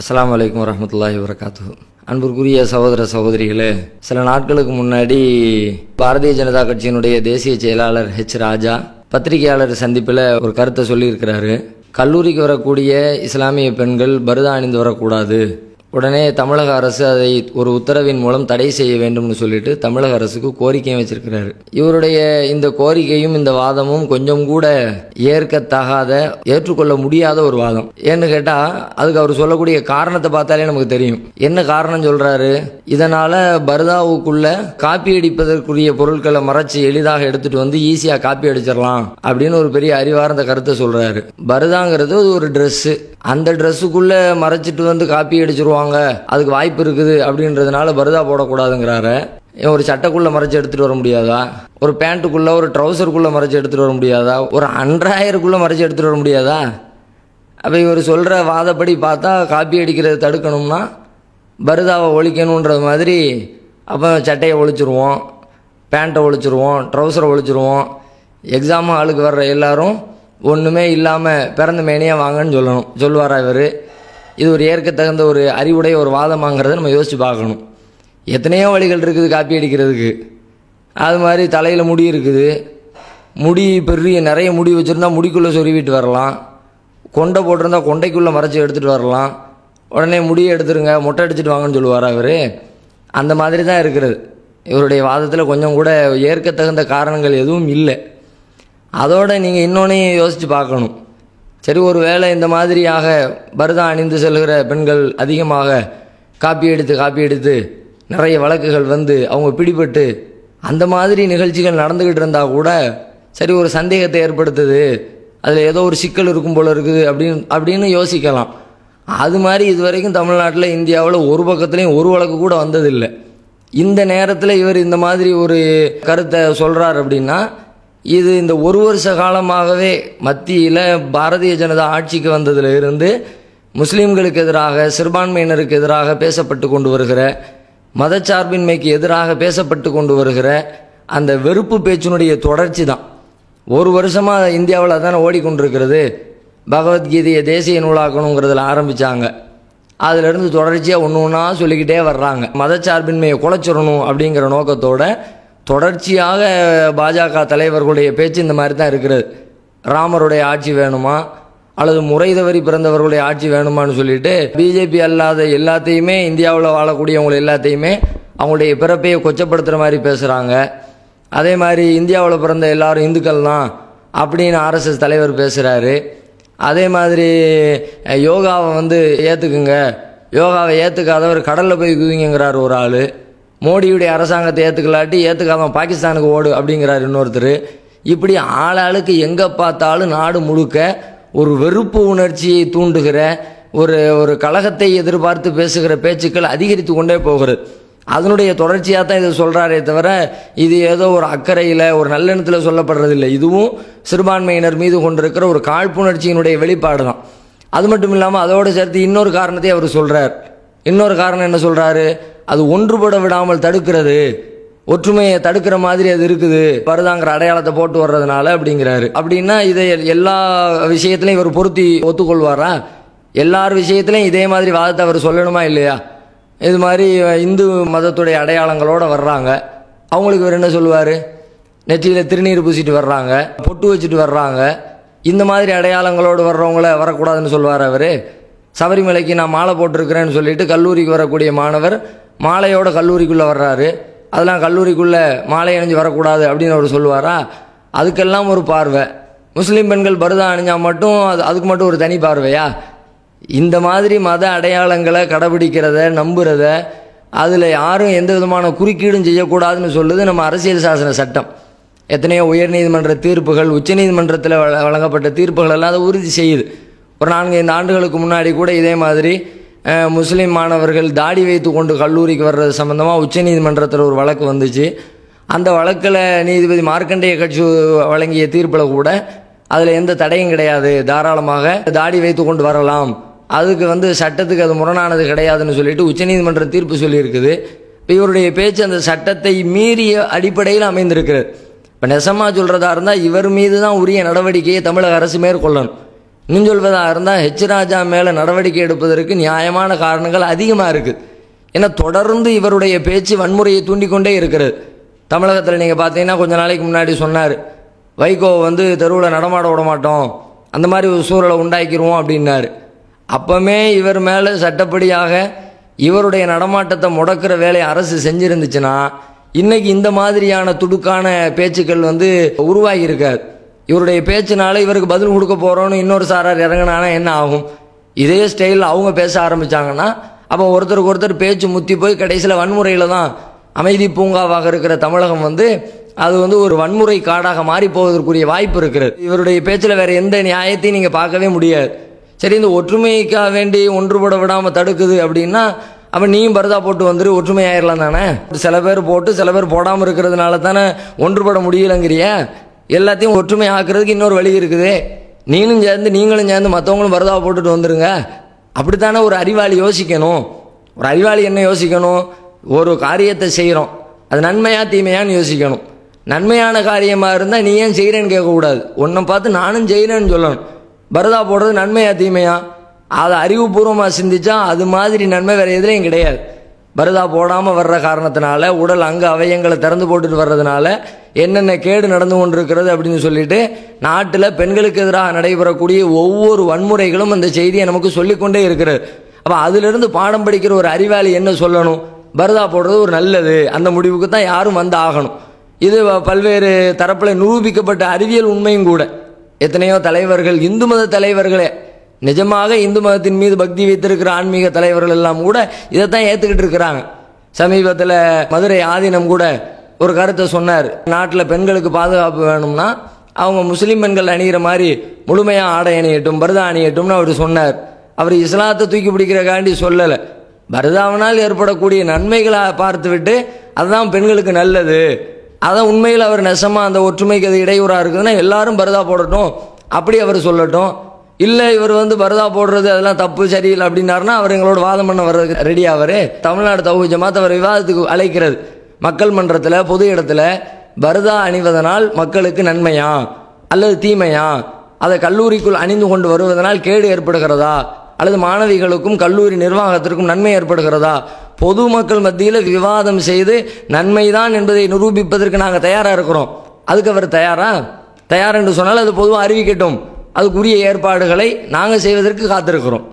அஸ்லாம் வலைக்கம் வரமத்துல்லாஹி வரகாத்து அன்பிற்குரிய சகோதர சகோதரிகளே சில நாட்களுக்கு முன்னாடி பாரதிய ஜனதா கட்சியினுடைய தேசிய செயலாளர் ஹெச் ராஜா பத்திரிகையாளர் சந்திப்பில் ஒரு கருத்தை சொல்லியிருக்கிறாரு. கல்லூரிக்கு வரக்கூடிய இஸ்லாமிய பெண்கள் பருதா அணிந்து வரக்கூடாது. உடனே தமிழக அரசு அதை ஒரு உத்தரவின் மூலம் தடை செய்ய வேண்டும்னு சொல்லிட்டு தமிழக அரசுக்கு கோரிக்கையும் வச்சிருக்கிறாரு. இவருடைய இந்த கோரிக்கையும் இந்த வாதமும் கொஞ்சம் கூட ஏற்கத்தகாத ஏற்றுக்கொள்ள முடியாத ஒரு வாதம். ஏன்னு கேட்டா அதுக்கு அவர் சொல்லக்கூடிய காரணத்தை பார்த்தாலே நமக்கு தெரியும். என்ன காரணம் சொல்றாரு? இதனால பர்தாவுக்குள்ள காப்பி அடிப்பதற்குரிய பொருட்களை மறைச்சு எளிதாக எடுத்துட்டு வந்து ஈஸியா காப்பி அடிச்சிடலாம் அப்படின்னு ஒரு பெரிய அறிவார்ந்த கருத்தை சொல்றாரு. பர்தாங்கிறது ஒரு ட்ரெஸ் அந்த ட்ரெஸ்ஸுக்குள்ள மறைச்சிட்டு வந்து காப்பி அடிச்சிருவாங்க அதுக்கு வாய்ப்பு இருக்குது அப்படின்றதுனால பருதா போடக்கூடாதுங்கிறாரு. ஒரு சட்டைக்குள்ள மறைச்சு எடுத்துட்டு வர முடியாதா? ஒரு பேண்ட்டுக்குள்ள ஒரு ட்ரௌசருக்குள்ள மறைச்சு எடுத்துட்டு வர முடியாதா? ஒரு அன்றாயிரக்குள்ள மறைச்சு எடுத்துட்டு வர முடியாதா? அப்போ இவர் சொல்கிற வாதப்படி பார்த்தா காப்பி அடிக்கிறத தடுக்கணும்னா பருதாவை ஒழிக்கணுன்றது மாதிரி அப்போ சட்டையை ஒழிச்சிருவோம் பேண்ட்டை ஒழிச்சிருவோம் ட்ரௌசரை ஒழிச்சிருவோம். எக்ஸாம் ஆளுக்கு வர்ற எல்லாரும் ஒன்றுமே இல்லாமல் பிறந்த மேனியாக வாங்கன்னு சொல்லணும். சொல்லுவாரா இவர்? இது ஒரு ஏற்கத்தகுந்த ஒரு அறிவுடைய ஒரு வாதமாங்கிறத நம்ம யோசித்து பார்க்கணும். எத்தனையோ வழிகள் இருக்குது காப்பி அடிக்கிறதுக்கு. அது மாதிரி தலையில் முடி இருக்குது. முடி பெரிய நிறைய முடி வச்சுருந்தா முடிக்குள்ளே சொருவிட்டு வரலாம். கொண்டை போட்டிருந்தா கொண்டைக்குள்ளே மறைச்சி எடுத்துகிட்டு வரலாம். உடனே முடியை எடுத்துருங்க மொட்டை அடிச்சுட்டு வாங்கன்னு சொல்லுவார் அவர்? அந்த மாதிரி தான் இருக்கிறது. இவருடைய வாதத்தில் கொஞ்சம் கூட ஏற்கத்தகுந்த காரணங்கள் எதுவும் இல்லை. அதோட நீங்கள் இன்னொன்னையும் யோசித்து பார்க்கணும். சரி ஒரு வேளை இந்த மாதிரியாக பரதா அணிந்து செல்கிற பெண்கள் அதிகமாக காப்பி எடுத்து காப்பி எடுத்து நிறைய வழக்குகள் வந்து அவங்க பிடிபட்டு அந்த மாதிரி நிகழ்ச்சிகள் நடந்துக்கிட்டு இருந்தால் கூட சரி ஒரு சந்தேகத்தை ஏற்படுத்துது. அதில் ஏதோ ஒரு சிக்கல் இருக்கும் போல் இருக்குது அப்படின்னு அப்படின்னு யோசிக்கலாம். அது மாதிரி இது வரைக்கும் தமிழ்நாட்டில் இந்தியாவில் ஒரு பக்கத்துலேயும் ஒரு வழக்கு கூட வந்ததில்லை. இந்த நேரத்தில் இவர் இந்த மாதிரி ஒரு கருத்தை சொல்கிறார் அப்படின்னா இது இந்த ஒரு வருஷ காலமாகவே மத்தியில் பாரதிய ஜனதா ஆட்சிக்கு வந்ததில் இருந்து முஸ்லீம்களுக்கு எதிராக சிறுபான்மையினருக்கு எதிராக பேசப்பட்டு கொண்டு வருகிற மதச்சார்பின்மைக்கு எதிராக பேசப்பட்டு கொண்டு வருகிற அந்த வெறுப்பு பேச்சினுடைய தொடர்ச்சி தான் ஒரு வருஷமாக இந்தியாவில் தானே ஓடிக்கொண்டிருக்கிறது. பகவத்கீதையை தேசிய நூலாக்கணுங்கிறதுல ஆரம்பித்தாங்க அதிலிருந்து தொடர்ச்சியாக ஒன்று ஒன்றா சொல்லிக்கிட்டே வர்றாங்க. மதச்சார்பின்மையை குலைச்சிடணும் அப்படிங்கிற நோக்கத்தோடு தொடர்ச்சியாக பாஜக தலைவர்களுடைய பேச்சு இந்த மாதிரி தான் இருக்கிறது. ராமருடைய ஆட்சி வேணுமா? அல்லது முறை தவறி பிறந்தவர்களுடைய ஆட்சி வேணுமான்னு சொல்லிட்டு பிஜேபி அல்லாத எல்லாத்தையுமே இந்தியாவில் வாழக்கூடியவங்க எல்லாத்தையுமே அவங்களுடைய பிறப்பையை கொச்சப்படுத்துகிற மாதிரி பேசுகிறாங்க அதே மாதிரி இந்தியாவில் பிறந்த எல்லாரும் இந்துக்கள் தான் அப்படின்னு ஆர்எஸ்எஸ் தலைவர் பேசுகிறாரு அதே மாதிரி யோகாவை வந்து ஏற்றுக்குங்க யோகாவை ஏற்றுக்காதவர் கடலில் போய் குவிங்கிறார் ஒரு ஆள். மோடியுடைய அரசாங்கத்தை ஏற்றுக்கலாட்டி ஏற்றுக்காதவன் பாகிஸ்தானுக்கு ஓடு அப்படிங்கிறார் இன்னொருத்தர். இப்படி ஆளாளுக்கு எங்கே பார்த்தாலும் நாடு முழுக்க ஒரு வெறுப்பு உணர்ச்சியை தூண்டுகிற ஒரு ஒரு கழகத்தை எதிர்பார்த்து பேசுகிற பேச்சுக்கள் அதிகரித்து கொண்டே போகிறது. அதனுடைய தொடர்ச்சியாக தான் இதை சொல்கிறாரே தவிர இது ஏதோ ஒரு அக்கறையில் ஒரு நல்லெண்ணத்தில் சொல்லப்படுறதில்லை. இதுவும் சிறுபான்மையினர் மீது கொண்டிருக்கிற ஒரு காழ்ப்புணர்ச்சியினுடைய வெளிப்பாடு தான் அது மட்டும் இல்லாமல் அதோடு சேர்த்து இன்னொரு காரணத்தை அவர் சொல்கிறார் இன்னொரு காரணம் என்ன சொல்கிறாரு அது ஒன்றுபட விடாமல் தடுக்கிறது. ஒற்றுமையை தடுக்கிற மாதிரி அது இருக்குது. பருதாங்கிற அடையாளத்தை போட்டு வர்றதுனால அப்படிங்கிறாரு. அப்படின்னா இதை எல்லா விஷயத்திலையும் இவர் பொருத்தி ஒத்துக்கொள்வாரா? எல்லார் விஷயத்திலையும் இதே மாதிரி வாதத்தை அவர் சொல்லணுமா இல்லையா? இது மாதிரி இந்து மதத்துடைய அடையாளங்களோடு வர்றாங்க. அவங்களுக்கு இவர் என்ன சொல்லுவார்? நெற்றியில் திருநீர் பூசிட்டு வர்றாங்க பொட்டு வச்சுட்டு வர்றாங்க. இந்த மாதிரி அடையாளங்களோடு வர்றவங்கள வரக்கூடாதுன்னு சொல்லுவார் அவர். சபரிமலைக்கு நான் மாலை போட்டிருக்கிறேன்னு சொல்லிட்டு கல்லூரிக்கு வரக்கூடிய மாணவர் மாலையோட கல்லூரிக்குள்ளே வர்றாரு. அதெல்லாம் கல்லூரிக்குள்ளே மாலை அணிஞ்சு வரக்கூடாது அப்படின்னு அவர் சொல்லுவாரா? அதுக்கெல்லாம் ஒரு பார்வை. முஸ்லீம் பெண்கள் பருதா அணிஞ்சால் மட்டும் அது அதுக்கு மட்டும் ஒரு தனி பார்வையா? இந்த மாதிரி மத அடையாளங்களை கடைபிடிக்கிறத நம்புகிறத அதில் யாரும் எந்த விதமான குறுக்கீடும் செய்யக்கூடாதுன்னு சொல்லுது நம்ம அரசியல் சாசன சட்டம். எத்தனையோ உயர்நீதிமன்ற தீர்ப்புகள் உச்சநீதிமன்றத்தில் வழங்கப்பட்ட தீர்ப்புகள் எல்லாம் அதை உறுதி செய்யுது. ஒரு நான்கு ஐந்து ஆண்டுகளுக்கு முன்னாடி கூட இதே மாதிரி முஸ்லீம் மாணவர்கள் தாடி வைத்து கொண்டு கல்லூரிக்கு வர்றது சம்மந்தமாக உச்சநீதிமன்றத்தில் ஒரு வழக்கு வந்துச்சு. அந்த வழக்கில் நீதிபதி மார்க்கண்டேய கட்சி வழங்கிய தீர்ப்பில் கூட அதில் எந்த தடையும் கிடையாது. தாராளமாக தாடி வைத்து கொண்டு வரலாம். அதுக்கு வந்து சட்டத்துக்கு அது முரணானது கிடையாதுன்னு சொல்லிட்டு உச்சநீதிமன்ற தீர்ப்பு சொல்லியிருக்குது. இப்போ இவருடைய பேச்சு அந்த சட்டத்தை மீறிய அடிப்படையில் அமைந்திருக்கிறது. இப்போ நெசமா சொல்கிறதா இருந்தால் இவர் மீது தான் உரிய நடவடிக்கையை தமிழக அரசு மேற்கொள்ளணும். இன்னும் சொல்வதாக இருந்தால் ஹெச் ராஜா மேலே நடவடிக்கை எடுப்பதற்கு நியாயமான காரணங்கள் அதிகமாக இருக்குது ஏன்னா தொடர்ந்து இவருடைய பேச்சு வன்முறையை தூண்டிக்கொண்டே இருக்கிறது. தமிழகத்தில் நீங்கள் பார்த்தீங்கன்னா கொஞ்ச நாளைக்கு முன்னாடி சொன்னார். வைகோ வந்து தெருவில் நடமாட விட மாட்டோம். அந்த மாதிரி ஒரு சூழலை உண்டாக்கிடுவோம் அப்படின்னாரு. அப்போமே இவர் மேலே சட்டப்படியாக இவருடைய நடமாட்டத்தை முடக்கிற வேலையை அரசு செஞ்சுருந்துச்சுன்னா இன்றைக்கி இந்த மாதிரியான துடுக்கான பேச்சுக்கள் வந்து உருவாகியிருக்காது இவருடைய பேச்சுனால இவருக்கு பதில் கொடுக்க போகிறோன்னு இன்னொரு சாரார் இறங்கினானா என்ன ஆகும்? இதே ஸ்டைலில் அவங்க பேச ஆரம்பிச்சாங்கன்னா அப்போ ஒருத்தருக்கு ஒருத்தர் பேச்சு முத்தி போய் கடைசியில் வன்முறையில் தான் அமைதி பூங்காவாக இருக்கிற தமிழகம் வந்து அது வந்து ஒரு வன்முறை காடாக மாறி போவதற்குரிய வாய்ப்பு இருக்கிறது. இவருடைய பேச்சில் வேறு எந்த நியாயத்தையும் நீங்கள் பார்க்கவே முடியாது. சரி இந்த ஒற்றுமைக்காக வேண்டி ஒன்றுபட விடாமல் தடுக்குது அப்படின்னா அப்போ நீயும் பரதா போட்டு வந்துட்டு ஒற்றுமையாயிரலாம் தானே? சில பேர் போட்டு சில பேர் போடாமல் இருக்கிறதுனால தானே ஒன்றுபட முடியலங்கிறிய? எல்லாத்தையும் ஒற்றுமை ஆக்குறதுக்கு இன்னொரு வழி இருக்குது. நீனும் சேர்ந்து நீங்களும் சேர்ந்து மற்றவங்களும் பரதா போட்டுட்டு வந்துடுங்க அப்படித்தானே ஒரு அறிவாளி யோசிக்கணும். ஒரு அறிவாளி என்ன யோசிக்கணும்? ஒரு காரியத்தை செய்கிறோம் அது நன்மையா தீமையான்னு யோசிக்கணும். நன்மையான காரியமாக இருந்தால் நீ ஏன் செய்கிறேன்னு கேட்கக்கூடாது. உன்னை பார்த்து நானும் செய்கிறேன்னு சொல்லணும். பரதா போடுறது நன்மையா தீமையா? அதை அறிவுபூர்வமாக சிந்திச்சா அது மாதிரி நன்மை வேறு எதுலையும் கிடையாது. பரதா போடாமல் வர்ற காரணத்தினால உடல் அங்கே அவயங்களை திறந்து போட்டுட்டு வர்றதுனால என்னென்ன கேடு நடந்து கொண்டிருக்கிறது அப்படின்னு சொல்லிட்டு நாட்டில் பெண்களுக்கு எதிராக நடைபெறக்கூடிய ஒவ்வொரு வன்முறைகளும் அந்த செய்தியை நமக்கு சொல்லிக்கொண்டே இருக்கிறது. அப்போ அதிலிருந்து பாடம் படிக்கிற ஒரு அறிவாளி என்ன சொல்லணும்? பரதா போடுறது ஒரு நல்லது. அந்த முடிவுக்கு தான் யாரும் வந்து ஆகணும். இது பல்வேறு தரப்பில் நிரூபிக்கப்பட்ட அறிவியல் உண்மையும் கூட. எத்தனையோ தலைவர்கள் இந்து மத தலைவர்களே நிஜமாக இந்து மதத்தின் மீது பக்தி வைத்திருக்கிற ஆன்மீக தலைவர்கள் எல்லாம் கூட இதைத்தான் ஏற்றுக்கிட்டு இருக்கிறாங்க. சமீபத்தில் மதுரை ஆதீனம் கூட ஒரு கருத்தை சொன்னார். நாட்டில் பெண்களுக்கு பாதுகாப்பு வேணும்னா அவங்க முஸ்லீம் பெண்கள் அணிகிற மாதிரி முழுமையாக ஆடை அணியட்டும் பரதா அணியட்டும்னு அவர் சொன்னார். அவர் இஸ்லாத்தை தூக்கி பிடிக்கிறக்காண்டி சொல்லலை. பரதாவினால் ஏற்படக்கூடிய நன்மைகளை பார்த்துவிட்டு அதுதான் பெண்களுக்கு நல்லது. அதான் உண்மையில் அவர் நெசமாக அந்த ஒற்றுமைக்கு அது இடையூறாக இருக்குதுன்னா எல்லாரும் பரதா போடட்டும். அப்படி அவர் சொல்லட்டும். இல்லை இவர் வந்து பரதா போடுறது அதெல்லாம் தப்பு சரியில்லை அப்படின்னாருன்னா அவர் எங்களோட வாதம் பண்ண வர்றதுக்கு ரெடி ஆவார் தமிழ்நாடு தகுதி ஜமாத் அவர் விவாதத்துக்கு அழைக்கிறது மக்கள் மன்றத்தில் பொது இடத்துல பரதா அணிவதனால் மக்களுக்கு நன்மையா? அல்லது தீமையா? அதை கல்லூரிக்குள் அணிந்து கொண்டு வருவதனால் கேடு ஏற்படுகிறதா? அல்லது மாணவிகளுக்கும் கல்லூரி நிர்வாகத்திற்கும் நன்மை ஏற்படுகிறதா? பொதுமக்கள் மத்தியில் விவாதம் செய்து நன்மைதான் என்பதை நிரூபிப்பதற்கு நாங்கள் தயாராக இருக்கிறோம். அதுக்கு அவர் தயாரா? தயார் என்று சொன்னால் அது பொதுவாக அறிவிக்கட்டும். அதுக்குரிய ஏற்பாடுகளை நாங்கள் செய்வதற்கு காத்திருக்கிறோம்.